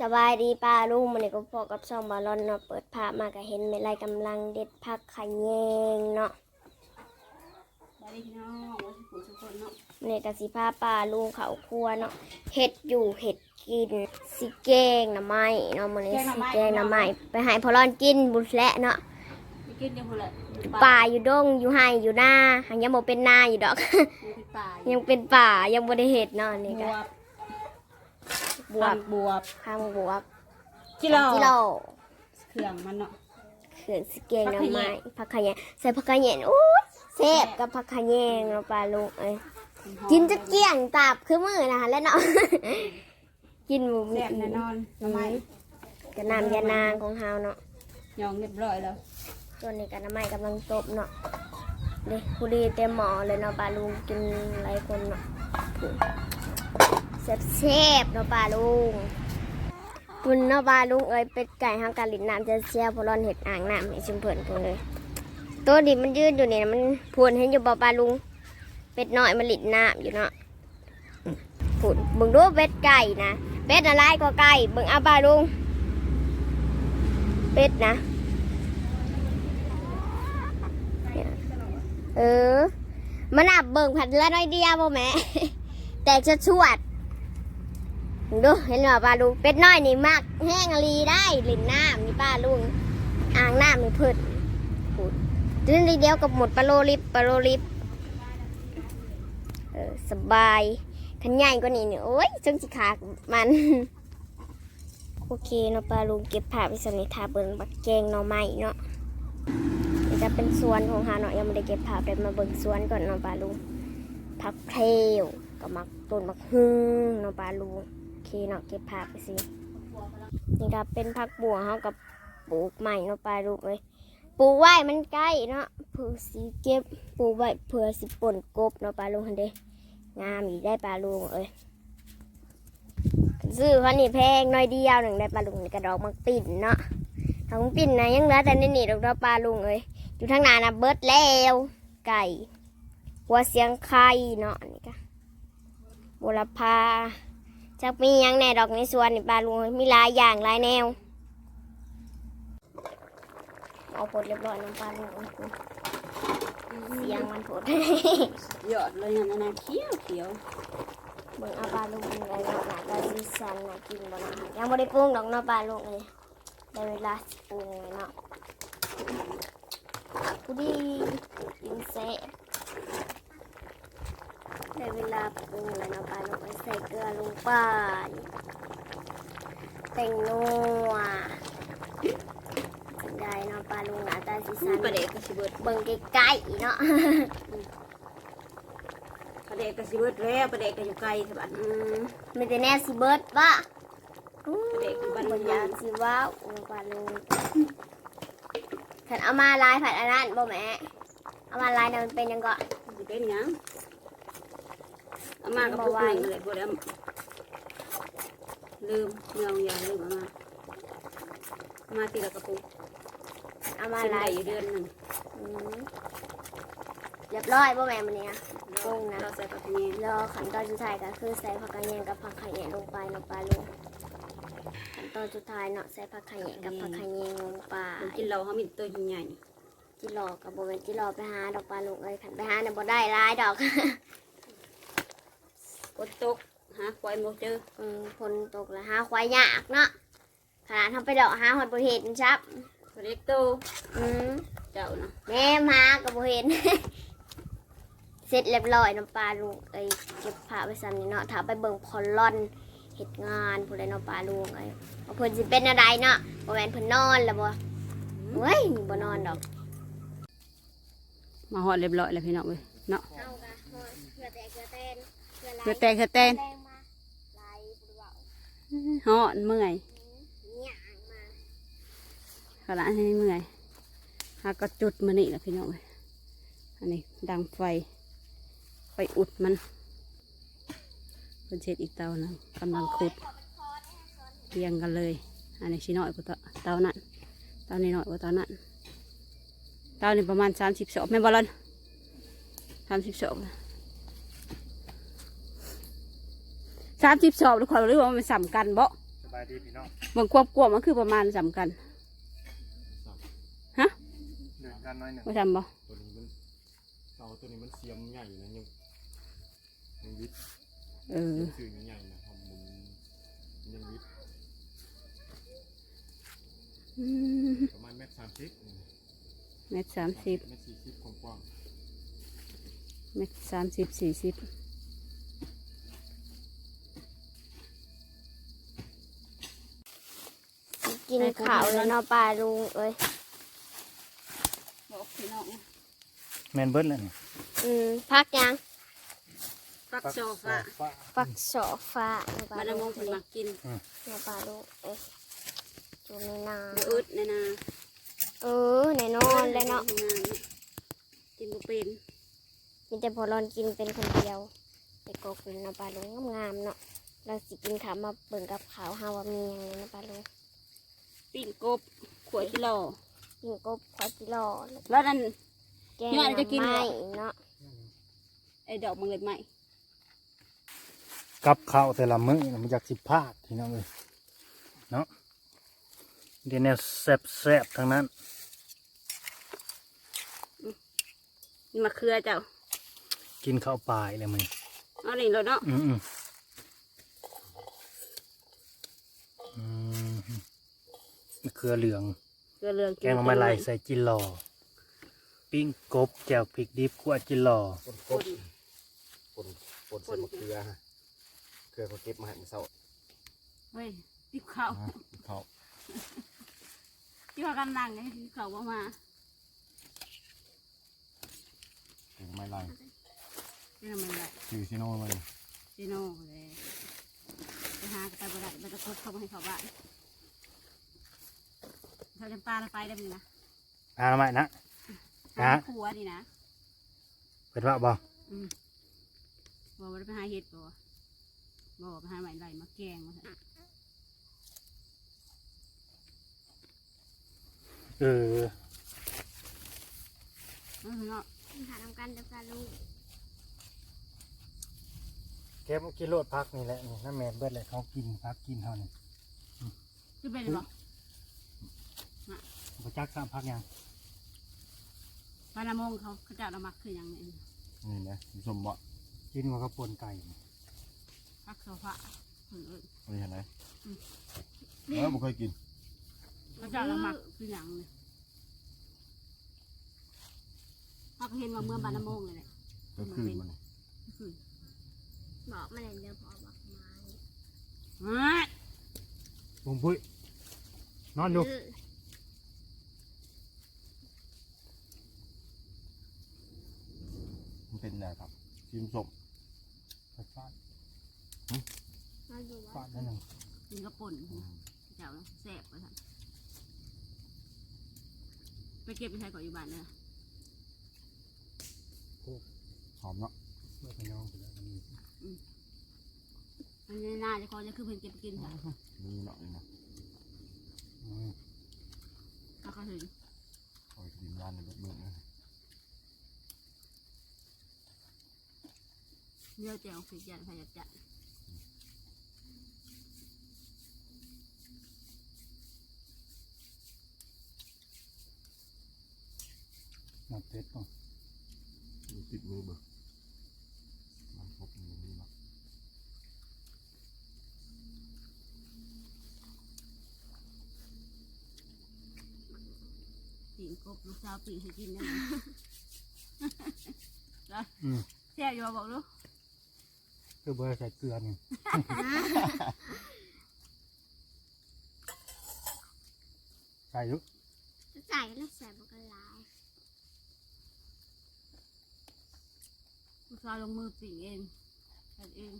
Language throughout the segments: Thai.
สบายดีป้าลุงมันนี่ก็พอกับช่องบอลลอนเนาะเปิดภาพมาก็เห็นเมลัยกำลังเด็ดผักขะแยงเนาะสวัสดีพี่น้องวันสุขทุกคนเนาะนี่ก็สิพาป้าลุงเขาครัวเนาะเห็ดอยู่เห็ดกินสิแกงหน่อไม้เนาะมันนี้สิแกงหน่อไม้ไปให้พอรอนกินบุญและเนาะไปกินยังคนละป่าอยู่ดงอยู่ไห้อยู่หน้าหังยังบ่เป็นนาอยู่ดอกอยู่ที่ป่ายังเป็นป่ายังบ่ได้เห็ดเนาะนี่บก็ว บบวบ บวบข้างบวบกิโลกิโลเครื่องมันเนาะเครื่องสิแกงหน่อไม้ผักขะแยงใส่ผักขะแยงอู้แซ่บกับผักขะแยงเนาะป้าลุงเอ้ยกินจะเกลี้ยงตับคือมือนะคะแล้วเนาะกินหมูมีแซ่บแน่นอนทำไมกระนำยานางของเฮาเนาะยองเรียบร้อยแล้วตัวนี้กระน้ำไม้กำลังตบเนาะเด็กผู้ดีเต็มหมอเลยเนาะปลาลุงกินหลายคนเนาะ แซ่บแซ่บๆเนาะปลาลุงคุณเนาะปลาลุงเอ้ยเป็ดไก่ห้างกาลินน้ำจะเสียพอร้อนเห็ดอ่างน้ำให้ชุมเพิ่นกันเลยตัวนี้มันยืนอยู่นี่นะมันพูนให้อยู่บ่ปลาลุง เป็ดน้อยมันหลินน้ำอยู่เนาะผุนเบิ่งดูเป็ดไก่นะเป็ดอะไรก็ไก่เบิ่งอาบาลุง เป็ดนะเออมันอับเบิ่งผัดละน้อยเดียวบ่แม่แต่จะชวด ดูเห็นหรอปลาลุงเป็ดน้อยนี่มักแห้งลีได้ลินน้ำนี่ป้าลุงอ่างน้ำนี่เพิ่นผุนตื่นเดียวกับหมดปลาโลลิปปลาโลลิปสบายขันใหญ่กว่านี้เนี่ยโอ้ยจังสิขามัน โอเคเนาะปลาลุงเก็บผ้าไปสนิทาเบิ่งบักแกงหน่อไม้เนาะจะเป็นสวนของเฮาเนาะยังไม่ได้เก็บผ้าไปมาเบิ่งสวนก่อนเนาะปลาลุงผักเพลวกับมักต้นมักฮึ่งเนาะปลาลุง เคเนาะเก็บผ้าไปสินี่ก็เป็นผักบัวเฮากับปลูกใหม่เนาะปลาลุงเลยปลูกไว้มันใกล้เนาะเพื่อสิเก็บปลูกไว้เพื่อสิป่นกบเนาะปลาลุงคันเด้งามอีกได้ปลาลุงเอ้ยซื้อเขานี่แพงน้อยเดียวหนึ่งได้ปลาลุงกระดอกมักปิ่นเนาะทางปิ่นนะยังเหลือแต่นี่นี่ดอกปลาลุงเอ้ยอยู่ทางหน้านะเบิร์ดแล้วไก่หัวเสียงไข่เนาะนี่ก็บุรพา จักมีหยังแหน่ดอกในสวนนี่ปลาลุงเอ้ยมีหลายอย่างหลายแนว เอาผลเรียบร้อยน้ำปลาลุงเอ้ยเสียงมันผดยอดเลยนะนะเขียวเขียวเบิ่งเอาปลาลูกอะไรเนาะนะก็สิสันนะกินบ่เนาะยังบ่ได้ปรุงดอกเนาะปลาลูกเลยได้เวลาสิปรุงเลยเนาะกูดีกินแซ่บ ได้เวลาปรุงเลยเนาะปลาลูกเอ้ยใส่เกลือลงไปแต่งนัวจังได้เนาะปลาลูกหน้าตาสิสันประเด็กกระสิเบิดเบิ่งใกล้ๆเนาะประเด็กกระสิเบิดแล้วประเด็กกระอยู่ไกลสบัดอืมมีแต่แน่สิเบิดปะเด็กอยู่บ้านบเมืนองยานสิว้าวโอ้ปลาลูกขันเอามาลายผัดอันนั้นบ่แม่เอามาลายเนี่ยมันเป็นยังก็สิเป็นหยัง เอามากับพวกหนึ่งเลยพวกแล้วลืมเงาอย่าลืมเอามาเอามาตีละกระปุกเอามามาลาลายยอยู่เดือนหนึ่งอืมเรียบร้อยบ่แม่มันเนี่ยปรุงนะเราใส่ผักแยงรอขั้นตอนสุดท้ายก็คือใส่ผักกระเนียงกับผักไข่แหนลงไปเนาะปลาลูกขั้นตอนสุดท้ายเนาะใส่ผักไข่แหนกับผักไข่แยงลงไปเดี๋ยวกินเราเขามีตัวใหญ่จิรอกับบ่แม่นจิรอไปหาดอกปลาลูกเอ้ยขันไปหาเนี่ยบ่ได้หลายดอก ฝนตกหาควายโมเจออืมฝนตกแล้วหาควายยากเนาะขนาดทำไปดอกหาหอดบ่เห็นชับเล็กโตอืมเจ้านะแม่มากับบ่เห็น เสร็จเรียบร้อยน้ำปลาลุงเอ้ยเก็บผ้าไปซ้ำนี่เนาะถ้าไปเบิ่งพอลลอนเฮ็ดงานผู้ใดเนาะปลาลุงเอ้ยว่าเพิ่นสิเป็นอะไรเนาะบ่แม่นเพิ่นนอนแล้วบ่เฮ้ยบ่นอนดอก มาหอดเรียบร้อยแล้วพี่น้องเว้ยเนาะ เฮากะเพื่อแต่เพื่อแตนเพื่อ เคือแตงเคือแตงแรงมาไหลบ่เว้าหอดเมื่อยหย่างมาขนาดให้เมื่อยหาก็จุดมานี่แหละพี่น้องเว้ยอันนี้ดังไฟไปอุดมันเพิ่นเช็ดอีกเตาหนึงกำลังขุดเรียงกันเลย อันนี้ชิน้อยกว่าเตาเตานั้นเตานี้น้อยกว่าเตานั้นเตานี้ประมาณสามสิบสองแม่นบอลลอนสามสิบสอง สามสิบสองทุกคนรู้ว่ามันสำกันบ่สบายายดีพี่น้องเบิ่งความกว้างมันคือประมาณสำคัญฮะเดินกันหน้อยหนึ่งว่าทำบ่ตัวนี้มันเตาตัวนี้มันเสียมใหญ่นะยังยังวิทย์เออสื่อใหญ่นะทำมันยังวิทย์อืมประมาณเมตรสามสิบเมตรสามสิบเมตรสี่สิบกว้างเมตรสามสิบสี่สิบ กินข้าวเลยเนาะปลาลุงเอ้ยบอกพี่น้องแมนเบิร์ดเลยนี่อืมพักยังฟักโซฟาฟักโซฟ้าเนาะปลามาดามลุงงเพิ่นมากินเนาะปลาลุงเอ้ยจูในนาบ่อึดในนาเออแน่นอนเลยเนาะกินบ่เป็นมีแต่พอรอนกินเป็นคนเดียวแต่ก็กินเนาะปลาลุงงามๆเนาะเราสิกินข้าวมาเบิ่งกับข้าวเฮาว่ามีหยังเนาะปลาลุง ปิ้งกบขวดกิโลปิ้งกบควายกิโลแล้วนั่น แกงเนี่ยจะกินหเหรอไม้เนาะไอ้ดอกมังเล็ดใหม่กับข้าวแต่ละมื้อน่ะมันจากสิพลาดพี่น้องเลยเนาะเดี๋ยวแนวแซ่บๆทั้งนั้น มะเขือเจ้ากินข้าวปลายเลยมึงเอานี่แล้วเนาะอืมอืมอืม มะเขือเหลือง เกลือเรืองแกงหน่อไม้ลายใส่จินหล่อปิ้งกบแจ่วพริกดิบขั่วจินหล่อๆปนกบปนปนใส่มะเขือฮะเกลือเขาเก็บมาให้มันเศร้าเฮ้ยติบข้าวเขาที่ว่ากันนั่งไงติบข้าวบ่มาเกลือไม่ไล่เป็นอะไรล่ะชื่อชิโน่มันซีโน่เลยไปหากระต่ายบ่ได้มันจะคบเข้ามาให้เขาบ้าน เขาจะปลาไปได้ไหมนะพามาใหม่นะ หาฮะ ผัวนี่นะเป็นว่าบ่อืมบอกว่าไปหาเห็ดบ่บอกว่าไปหาใหม่ไรมาแกงมาเถอะเออเอาเถอะเนาะหาทำกันเด้อปลาลุงเก็บกินโลดพักนี่แหละนี่น้าแมนเบิดเลยเขากินพักกินเท่านี้คือเป็นบ่ บ่จักสามพักยังปลาละมงเขาเขาเจะเรามักคืออย่างนี้นี่นะผสมบ่กินว่าเขาปนไก่พักโซฟาเพิ่นเอ้ยอันนี้เห็นไหมแล้วบ่เคยกินเขาเจะเรามักคืออย่างนี้เขาก็เห็นว่าเมื่อปลาละมงเลยแหละก็คืนมันคือบอกมาเลยเด้อพอบอกมาเฮ้ยปุ้มปุ้ยนอนอยู่ เออ มันเป็นอะไรครับชิมสมฟาดมาดูว่าฟาดนั่นหนึ่งกินกระป่นเจ้าแซ่บไปท่านไปเก็บไปใช้ก่อนอยู่บ้านเด้อหอมเนาะเมื่อไปน้องไปแล้วมันมีมันในหน้าจะคอจะคือเพิ่นเก็บไปกินค่ะมีเนาะนี่นะอืมเขาก็เห็นเอาไปกินร้านในแบบเมืองนะ เนื้อแจ่วฝีจันพยาจันน้ำเป็ดป่ะมีติดมือเบิกมั คือเบอร์ใส่เกลือนี่ใส่อยุใส่แล้วใส่บกลายลูกสาวลงมือปีนเองทำเอง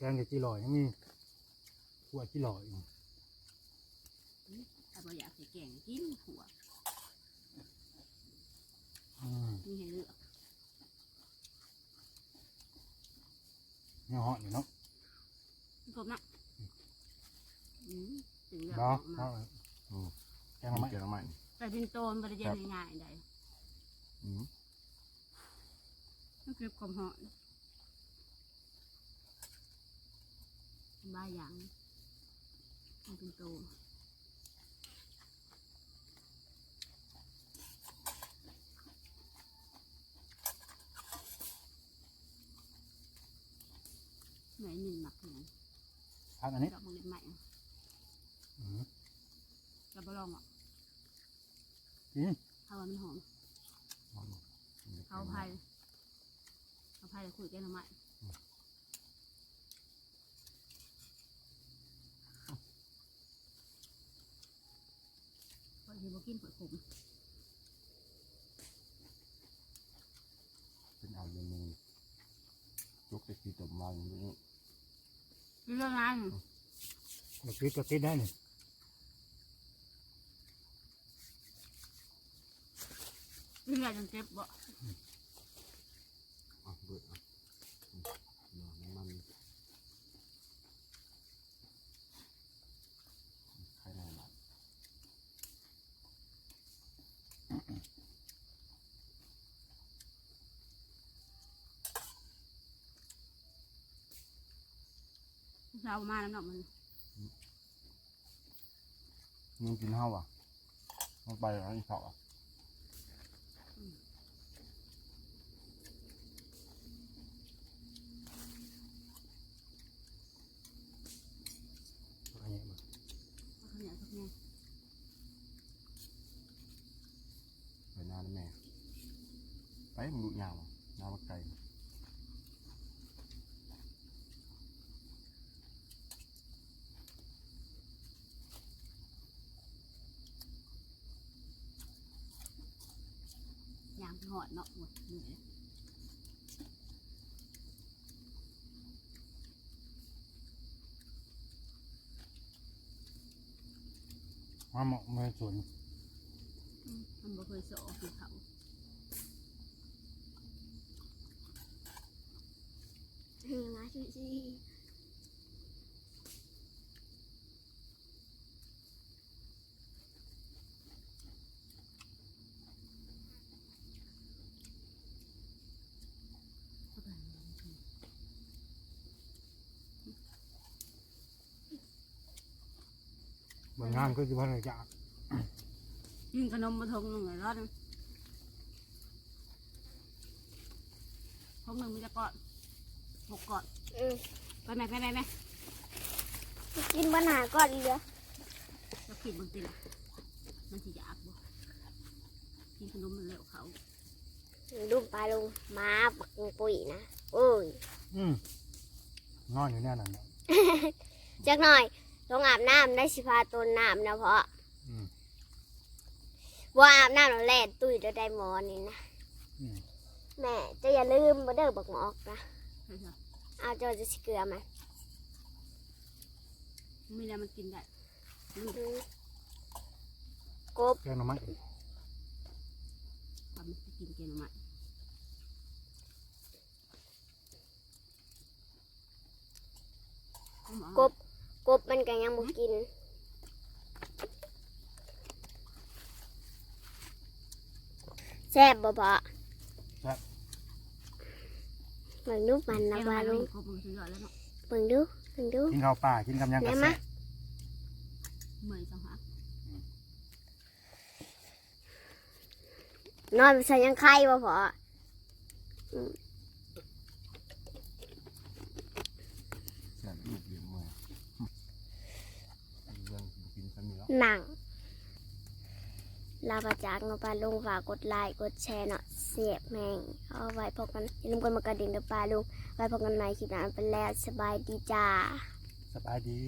แกงกะทิลอยยังมีขวดจีหลอยอีกถ้าบ่อยากใส่แกงกินหัวมีให้เลือกเนื้อหออยู่เนาะผบนะอืมถึงเลือกอแกงละไม้เกี่ยวกับมันแต่ดินโตนบริเวณง่ายๆใดอืต้องเก็บความหอน บ้าอย่างมันเป็นโตไหนหนึ่งหมักเนี่ยพักอันนี้ดอกมันเล็กใหม่อืมจะบลองอะกินถ้าว่ามันหอม หอมเขาพายเขาพายคุยกันทำไมพอที่บอ กกินผดผมเป็นเอาอย่างนึงยกไปที่ต้มวางอย่างนี้นี่เรื่องงานเราคิดก็คิดได้นี่นี่เรื่องจนเจ็บบ่ อะเบิดอะอืมหน่อน้ำมันไข่แน่นอน เช้ามาแล้วเนาะมันมึงกินข้าวอะมันไปแล้วอีกเขาอะอันนี้มาเขาเนี่ยสักเนี่ยไปหน้าแล้วแม่ ไปมึงดูยาวอะหน้าวัดไก่ ยาง หอดเนาะหมดเหนื่อยมาหมาะมาสวนมันบ่เคยสอคือเขาเออมาสิสิ เขาไป บางงานก็จะพันจากยิงขนมมาทงหนึ่งเลยรอดนะทงหนึ่งมีจะกอดหกกอดอืมไปไหมไปไหมไหมกินปัญหาก่อนเหลือจะขีดบนตีนมันสิอยากบ่กินขนมมันเร็วเขาดูปลาลงมาปักปุ๋ยนะโอ้ยอืมนอนอยู่แน่นอนเนี่ยจักหน่อย ต้องอาบน้ำได้สิพาต้นน้ำนะเพราะอืม ว่าอาบน้ำแล้วแล่นตุ้ยแล้วได้หมอนี่นะอืม แม่จะอย่าลืมบ่เด้อบักหมอกนะใช่ใช่เอาเจ้าจะสิเกลือไหมมีอะไรมันกินได้ลูกอืมกบแกงหน่อไม้ความมันสิกินเกนออกมาเอาหมอก บ กบมันก็ยังบ่กิน แซ่บบ่พอเบิ่งดูมันนะแกงปลามันลุงครบมันสุดยอดแล้วเนาะเบิ่งดูเบิ่งดูกินข้าวป่ากินกำยังกระแม่แสมะเมื่อยจังหวะนอนใส่ยังไข่บ่พอแซ่บลูกเลี้ยงมือเรื่องกินสมีแล้ว หนังลาประจากเนาปลาลุงฝากกดไลค์กดแชร์เนาะเสียบแมงเอาไว้พบกันอย่าลืมกดมากระดิ่งเด้อปลาลุงไว้พบกันใหม่คลิปหน้าเป็นแล้วสบายดีจ้า สบายดี